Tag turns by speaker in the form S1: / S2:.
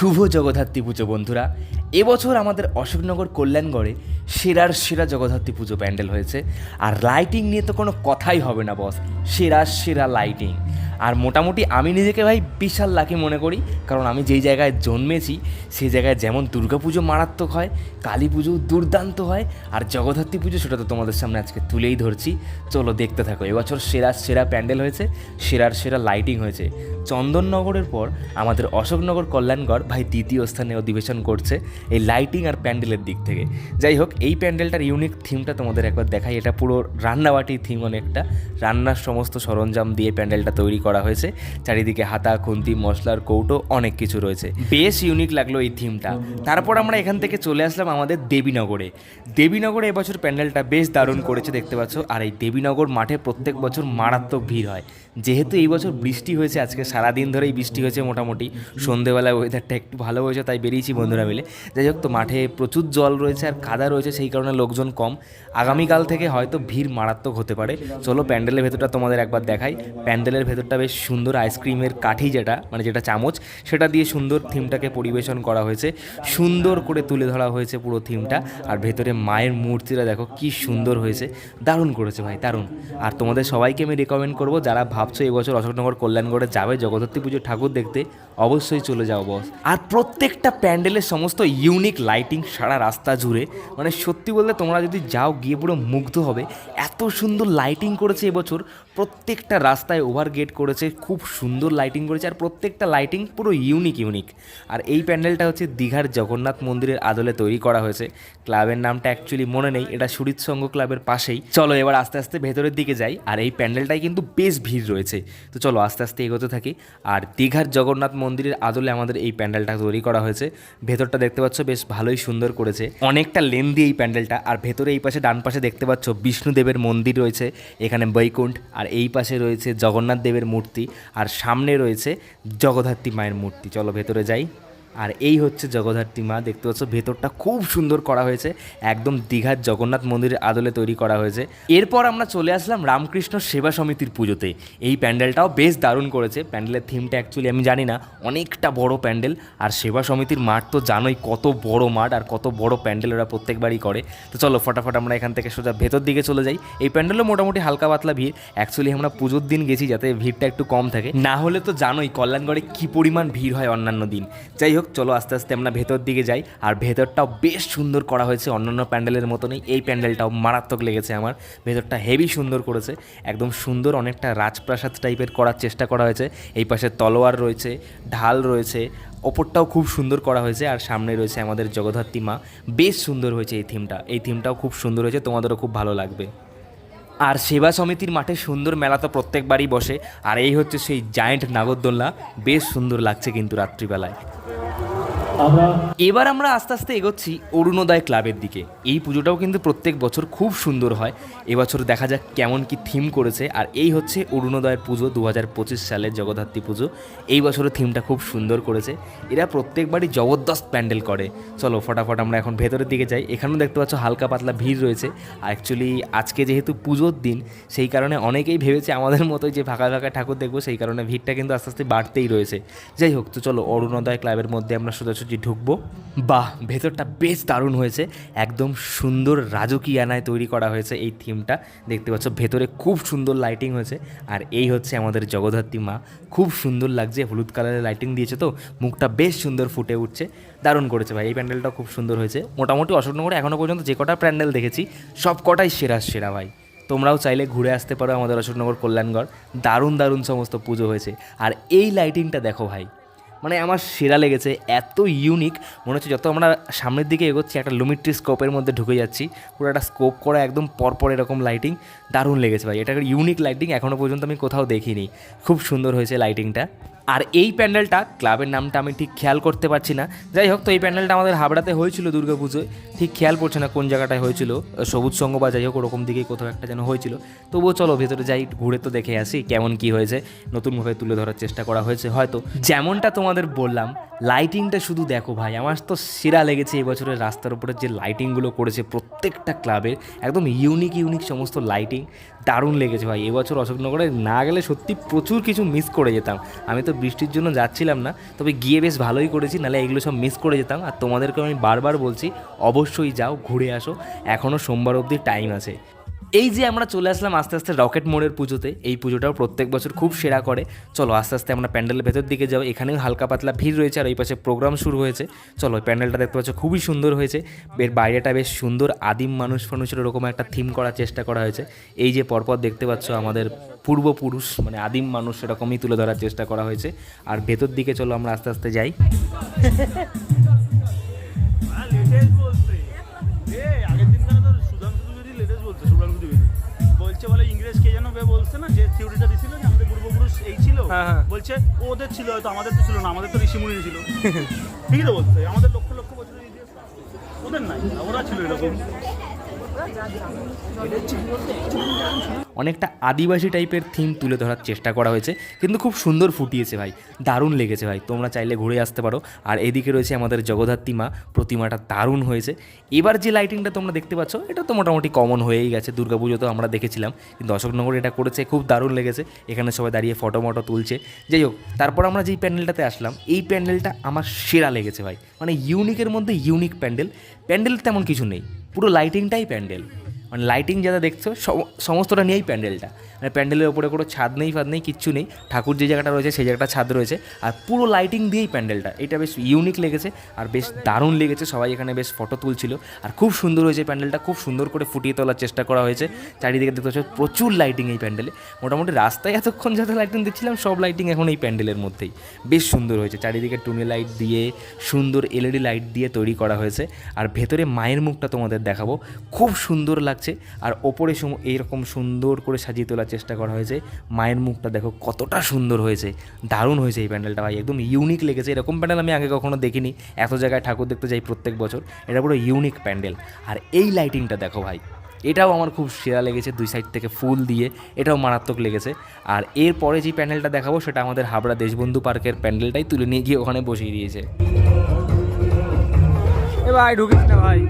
S1: শুভ জগদ্ধাত্রী পুজো, বন্ধুরা। এবছর আমাদের অশোকনগর কল্যাণগড়ে সেরার সেরা জগদ্ধাত্রী পুজো প্যান্ডেল হয়েছে। আর লাইটিং নিয়ে তো কোনো কথাই হবে না বস সেরা সেরা লাইটিং আর মোটামুটি আমি নিজেকে ভাই বিশাল লাকি মনে করি, কারণ আমি যেই জায়গায় জন্মেছি, সেই জায়গায় যেমন দুর্গা পুজো মারাত্মক হয়, কালী পুজো দুর্দান্ত হয়, আর জগদ্ধাত্রী পুজো সেটা তো তোমাদের সামনে আজকে তুলেই ধরছি। চলো দেখতে থাকো, এবছর সেরা সেরা প্যান্ডেল হয়েছে, সেরার সেরা লাইটিং হয়েছে। চন্দননগরের পর আমাদের অশোকনগর কল্যাণগড় ভাই দ্বিতীয় স্থানে অধিবেশন করছে এই লাইটিং আর প্যান্ডেলের দিক থেকে। যাই হোক, এই প্যান্ডেলটার ইউনিক থিমটা তোমাদের একবার দেখাই, এটা পুরো রান্নাবাটির থিম অনেকটা। রান্নার সমস্ত সরঞ্জাম দিয়ে প্যান্ডেলটা তৈরি করা হয়েছে। চারিদিকে হাতা খুন্তি মশলার কৌটো অনেক কিছু রয়েছে। বেশ ইউনিক লাগল এই থিমটা তারপর আমরা এখান থেকে চলে আসলাম আমাদের দেবীনগরে। দেবীনগরে এবছর প্যান্ডেলটা বেশ দারুণ করেছে দেখতে পাচ্ছ। আর এই দেবীনগর মাঠে প্রত্যেক বছর মারাত্মক ভিড় হয়। যেহেতু এই বছর বৃষ্টি হয়েছে আজকে সারাদিন ধরেই বৃষ্টি হয়েছে মোটামুটি। সন্ধেবেলায় ওয়েদারটা একটু ভালো হয়েছে তাই বেরিয়েছি বন্ধুরা মিলে। যাই হোক তো মাঠে প্রচুর জল রয়েছে আর কাদা রয়েছে সেই কারণে লোকজন কম। আগামীকাল থেকে হয়তো ভিড় মারাত্মক হতে পারে। চলো প্যান্ডেলের ভেতরটা তোমাদের একবার দেখাই। প্যান্ডেলের ভেতরটা বেশ সুন্দর আইসক্রিমের কাঠি যেটা মানে যেটা চামচ, সেটা দিয়ে সুন্দর থিমটাকে পরিবেশন করা হয়েছে। সুন্দর করে তুলে ধরা হয়েছে পুরো থিমটা আর ভেতরে মায়ের মূর্তিটা দেখো, কি সুন্দর হয়েছে। দারুণ করেছে ভাই, দারুণ। আর তোমাদের সবাইকে আমি রেকমেন্ড করব, যারা ভাবছ এবছর অশোকনগর কল্যাণগড়ে যাবে, জগদ্ধাত্রী পুজোর ঠাকুর দেখতে, অবশ্যই চলে যাও বস আর প্রত্যেকটা প্যান্ডেলের সমস্ত ইউনিক লাইটিং সারা রাস্তা জুড়ে মানে সত্যি বলতে তোমরা যদি যাও, গিয়ে পুরো মুগ্ধ হবে। এত সুন্দর লাইটিং করেছে এবছর, প্রত্যেকটা রাস্তায় ওভার গেট করেছে, খুব সুন্দর লাইটিং করেছে, আর প্রত্যেকটা লাইটিং পুরো ইউনিক ইউনিক আর এই প্যান্ডেলটা হচ্ছে দীঘার জগন্নাথ মন্দিরের আদলে তৈরি করা হয়েছে। ক্লাবের নামটা অ্যাকচুয়ালি মনে নেই, এটা সুরিত ক্লাবের পাশেই। চলো এবার আস্তে আস্তে ভেতরের দিকে যাই, আর এই প্যান্ডেলটাই কিন্তু বেশ ভিড় রয়েছে। তো চলো আস্তে আস্তে এগোতে থাকি। আর দীঘার জগন্নাথ মন্দিরের আদলে আমাদের এই প্যান্ডেলটা তৈরি করা হয়েছে। ভেতরটা দেখতে পাচ্ছ বেশ ভালোই সুন্দর করেছে। অনেকটা লেন্দি এই প্যান্ডেলটা, আর ভেতরে এই পাশে ডান পাশে দেখতে পাচ্ছ বিষ্ণুদেবের মন্দির রয়েছে, এখানে বৈকুণ্ঠ, আর এই পাশে রয়েছে জগন্নাথ দেবের মূর্তি আর সামনে রয়েছে জগদ্ধাত্রী মায়ের মূর্তি। চলো ভেতরে যাই। আর এই হচ্ছে জগদ্ধাত্রী মা, দেখতে পাচ্ছ ভেতরটা খুব সুন্দর করা হয়েছে, একদম দীঘার জগন্নাথ মন্দিরের আদলে তৈরি করা হয়েছে। এরপর আমরা চলে আসলাম রামকৃষ্ণ সেবা সমিতির পুজোতে। এই প্যান্ডেলটাও বেশ দারুণ করেছে, প্যান্ডেলের থিমটা অ্যাকচুয়ালি আমি জানি না, অনেকটা বড় প্যান্ডেল, আর সেবা সমিতির মাঠ তো জানোই কত বড় মাঠ আর কত বড় প্যান্ডেল ওরা প্রত্যেকবারই করে। তো চলো ফটাফট আমরা এখান থেকে সোজা ভেতর দিকে চলে যাই। এই প্যান্ডেলও মোটামুটি হালকা পাতলা ভিড় অ্যাকচুয়ালি আমরা পুজোর দিন গেছি যাতে ভিড়টা একটু কম থাকে। না হলে তো জানোই কল্যাণগড়ে কী পরিমাণ ভিড় হয় অন্যান্য দিন। যাই হোক চলো আস্তে আস্তে আমরা ভেতর দিকে যাই। আর ভেতরটাও বেশ সুন্দর করা হয়েছে, অন্যান্য প্যান্ডেলের মতনই। এই প্যান্ডেলটাও মারাত্মক লেগেছে আমার। ভেতরটা হেভি সুন্দর করেছে। একদম সুন্দর, অনেকটা রাজপ্রাসাদ টাইপের করার চেষ্টা করা হয়েছে। এই পাশে তলোয়ার রয়েছে, ঢাল রয়েছে, ওপরটাও খুব সুন্দর করা হয়েছে। আর সামনে রয়েছে আমাদের জগদ্ধাত্রী মা। বেশ সুন্দর হয়েছে এই থিমটা এই থিমটাও খুব সুন্দর হয়েছে, তোমাদেরও খুব ভালো লাগবে। আর সেবা সমিতির মাঠে সুন্দর মেলা তো প্রত্যেকবারই বসে। আর এই হচ্ছে সেই জায়েন্ট নাগরদোল্লা বেশ সুন্দর লাগছে কিন্তু রাত্রিবেলায়। এবার আমরা আস্তে আস্তে এগোচ্ছি অরুণোদয় ক্লাবের দিকে। এই পুজোটাও কিন্তু প্রত্যেক বছর খুব সুন্দর হয়। এবছর দেখা যাক কেমন কি থিম করেছে। আর এই হচ্ছে অরুণোদয়ের পুজো দু হাজার পঁচিশ সালের জগদ্ধাত্রী পুজো। এই বছরের থিমটা খুব সুন্দর করেছে। এরা প্রত্যেকবারই জবরদস্ত প্যান্ডেল করে। চলো, ফটাফট আমরা এখন ভেতরের দিকে যাই। এখানেও দেখতে পাচ্ছ হালকা পাতলা ভিড় রয়েছে। অ্যাকচুয়ালি আজকে যেহেতু পুজোর দিন, সেই কারণে অনেকেই ভেবেছে আমাদের মতোই যে ফাঁকা ফাঁকা ঠাকুর দেখব, সেই কারণে ভিড়টা কিন্তু আস্তে আস্তে বাড়তেই রয়েছে। যাই হোক, তো চলো, অরুণোদয় ক্লাবের মধ্যে আমরা সোজাসুজি ঢুকবো। বাহ, ভেতরটা বেশ দারুণ হয়েছে। একদম সুন্দর রাজকীয়ানায় তৈরি করা হয়েছে এই থিমটা। দেখতে পাচ্ছ, ভেতরে খুব সুন্দর লাইটিং হয়েছে। আর এই হচ্ছে আমাদের জগদ্ধাত্রী মা। খুব সুন্দর লাগছে, হলুদ কালারের লাইটিং দিয়েছে তো, মুখটা বেশ সুন্দর ফুটে উঠছে। দারুণ করেছে ভাই, এই প্যান্ডেলটা খুব সুন্দর হয়েছে। মোটামুটি অশোকনগরে এখনও পর্যন্ত যে কটা প্যান্ডেল দেখেছি, সব কটাই সেরা সেরা ভাই। তোমরাও চাইলে ঘুরে আসতে পারো আমাদের অশোকনগর কল্যাণগড়। দারুণ দারুণ সমস্ত পুজো হয়েছে। আর এই লাইটিংটা দেখো ভাই মানে আমার সেরা লেগেছে, এত ইউনিক মনে হচ্ছে যত আমরা সামনের দিকে এগোচ্ছি, একটা লুমিট্রি স্কোপের মধ্যে ঢুকে যাচ্ছি। পুরো একটা স্কোপ করা একদম পরপর এরকম লাইটিং দারুণ লেগেছে ভাই, এটা ইউনিক লাইটিং এখনও পর্যন্ত আমি কোথাও দেখিনি। খুব সুন্দর হয়েছে লাইটিংটা আর এই প্যান্ডেলটা, ক্লাবের নামটা আমি ঠিক খেয়াল করতে পারছি না। যাই হোক, তো এই প্যান্ডেলটা আমাদের হাবড়াতে হয়েছিল দুর্গাপুজোয়। ঠিক খেয়াল পড়ছে না কোন জায়গাটায় হয়েছিল। সবুজ সঙ্গ বা যাই হোক, ওরকম দিকেই কোথাও একটা যেন হয়েছিল। তবুও চলো, ভেতরে যাই, ঘুরে তো দেখে আসি কেমন কি হয়েছে। নতুনভাবে তুলে ধরার চেষ্টা করা হয়েছে। হয়তো যেমনটা তোমাদের বললাম লাইটিংটা শুধু দেখো ভাই, আমার তো সেরা লেগেছে এবছরের রাস্তার উপরে যে লাইটিংগুলো করেছে প্রত্যেকটা ক্লাবের, একদম ইউনিক ইউনিক সমস্ত লাইটিং দারুণ লেগেছে ভাই। এবছর অশোকনগরে না গেলে সত্যি প্রচুর কিছু মিস করে যেতাম। আমি তো বৃষ্টির জন্য যাচ্ছিলাম না, তবে গিয়ে বেশ ভালোই করেছি, নাহলে এগুলো সব মিস করে যেতাম। আর তোমাদেরকে আমি বারবার বলছি, অবশ্যই যাও, ঘুরে আসো। এখনও সোমবার অবধি টাইম আছে। এই যে আমরা চলে আসলাম আস্তে আস্তে রকেট মোড়ের পুজোতে, এই পুজোটাও প্রত্যেক বছর খুব সেরা করে। চলো আস্তে আস্তে আমরা প্যান্ডেলের ভেতর দিকে যাব। এখানেও হালকা পাতলা ভিড় রয়েছে আর এই পাশে প্রোগ্রাম শুরু হয়েছে। চলো ওই প্যান্ডেলটা দেখতে পাচ্ছ, খুবই সুন্দর হয়েছে। এর বাইরেটা বেশ সুন্দর, আদিম মানুষ ফানুষের ওরকম একটা থিম করার চেষ্টা করা হয়েছে। এই যে পরপর দেখতে পাচ্ছ আমাদের পূর্বপুরুষ মানে আদিম মানুষ সেরকমই তুলে ধরার চেষ্টা করা হয়েছে। আর ভেতর দিকে চলো আমরা আস্তে আস্তে যাই।
S2: বে বলছে না যে থিওরিটা দিছিল যে আমাদের পূর্বপুরুষ এই ছিল।
S1: হ্যাঁ, হ্যাঁ।
S2: বলছে ওদের ছিল হয়তো আমাদের তো ছিল না আমাদের তো ঋষিমুনি ছিল। ঠিকই তো বলছে আমাদের লক্ষ লক্ষ বছরের ইতিহাস ওদের নাই ওরা ছিল এরকম।
S1: অনেকটা আদিবাসী টাইপের থিম তুলে ধরার চেষ্টা করা হয়েছে, কিন্তু খুব সুন্দর ফুটিয়েছে ভাই, দারুণ লেগেছে ভাই, তোমরা চাইলে ঘুরে আসতে পারো। আর এদিকে রয়েছে আমাদের জগদ্ধাত্রী মা, প্রতিমাটা দারুণ হয়েছে। এবার যে লাইটিংটা তোমরা দেখতে পাচ্ছ, এটা তো মোটামুটি কমন হয়েই গেছে দুর্গাপুজোতেও আমরা দেখেছিলাম, কিন্তু অশোকনগর এটা করেছে, খুব দারুণ লেগেছে। এখানে সবাই দাঁড়িয়ে ফটো মটো তুলছে। যাই হোক, তারপর আমরা যেই প্যান্ডেলটাতে আসলাম, এই প্যান্ডেলটা আমার সেরা লেগেছে ভাই মানে ইউনিকের মধ্যে ইউনিক প্যান্ডেল। প্যান্ডেল তেমন কিছু নেই। পুরো লাইটিংটাই প্যান্ডেল। মানে লাইটিং যারা দেখছ, সম- সমস্তটা নিয়েই প্যান্ডেলটা। মানে প্যান্ডেলের ওপরে কোনো ছাদ নেই, ফাদ নেই, কিচ্ছু নেই। ঠাকুর যে জায়গাটা রয়েছে, সেই জায়গাটা ছাদ রয়েছে। আর পুরো লাইটিং দিয়েই প্যান্ডেলটা। এটা বেশ ইউনিক লেগেছে আর বেশ দারুণ লেগেছে। সবাই এখানে বেশ ফটো তুলছিল। আর খুব সুন্দর হয়েছে প্যান্ডেলটা। খুব সুন্দর করে ফুটিয়ে তোলার চেষ্টা করা হয়েছে। চারিদিকে দেখতে পাচ্ছ, প্রচুর লাইটিং এই প্যান্ডেলে। মোটামুটি রাস্তায় এতক্ষণ যাতে লাইটিং দেখছিলাম, সব লাইটিং এখন এই প্যান্ডেলের মধ্যেই। বেশ সুন্দর হয়েছে। চারিদিকে টুনি লাইট দিয়ে, সুন্দর এলইডি লাইট দিয়ে তৈরি করা হয়েছে। আর ভেতরে মায়ের মুখটা তোমাদের দেখাবো। খুব সুন্দর লাগছে। আর ওপরে এইরকম সুন্দর করে সাজিয়ে তোলার চেষ্টা করা হয়েছে। মায়ের মুখটা দেখো কতটা সুন্দর হয়েছে। দারুণ হয়েছে এই প্যান্ডেলটা ভাই, একদম ইউনিক লেগেছে। এরকম প্যান্ডেল আমি আগে কখনো দেখিনি। এত জায়গায় ঠাকুর দেখতে যাই প্রত্যেক বছর। এটা পুরো ইউনিক প্যান্ডেল। আর এই লাইটিংটা দেখো ভাই, এটাও আমার খুব সেরা লেগেছে দুই সাইড থেকে ফুল দিয়ে। এটাও মারাত্মক লেগেছে। আর এরপরে যে প্যান্ডেলটা দেখাবো সেটা আমাদের হাবড়া দেশবন্ধু পার্কের প্যান্ডেলটাই তুলে নিয়ে গিয়ে ওখানে বসিয়ে দিয়েছে।
S3: এ ভাই, ঢুকিস না ভাই।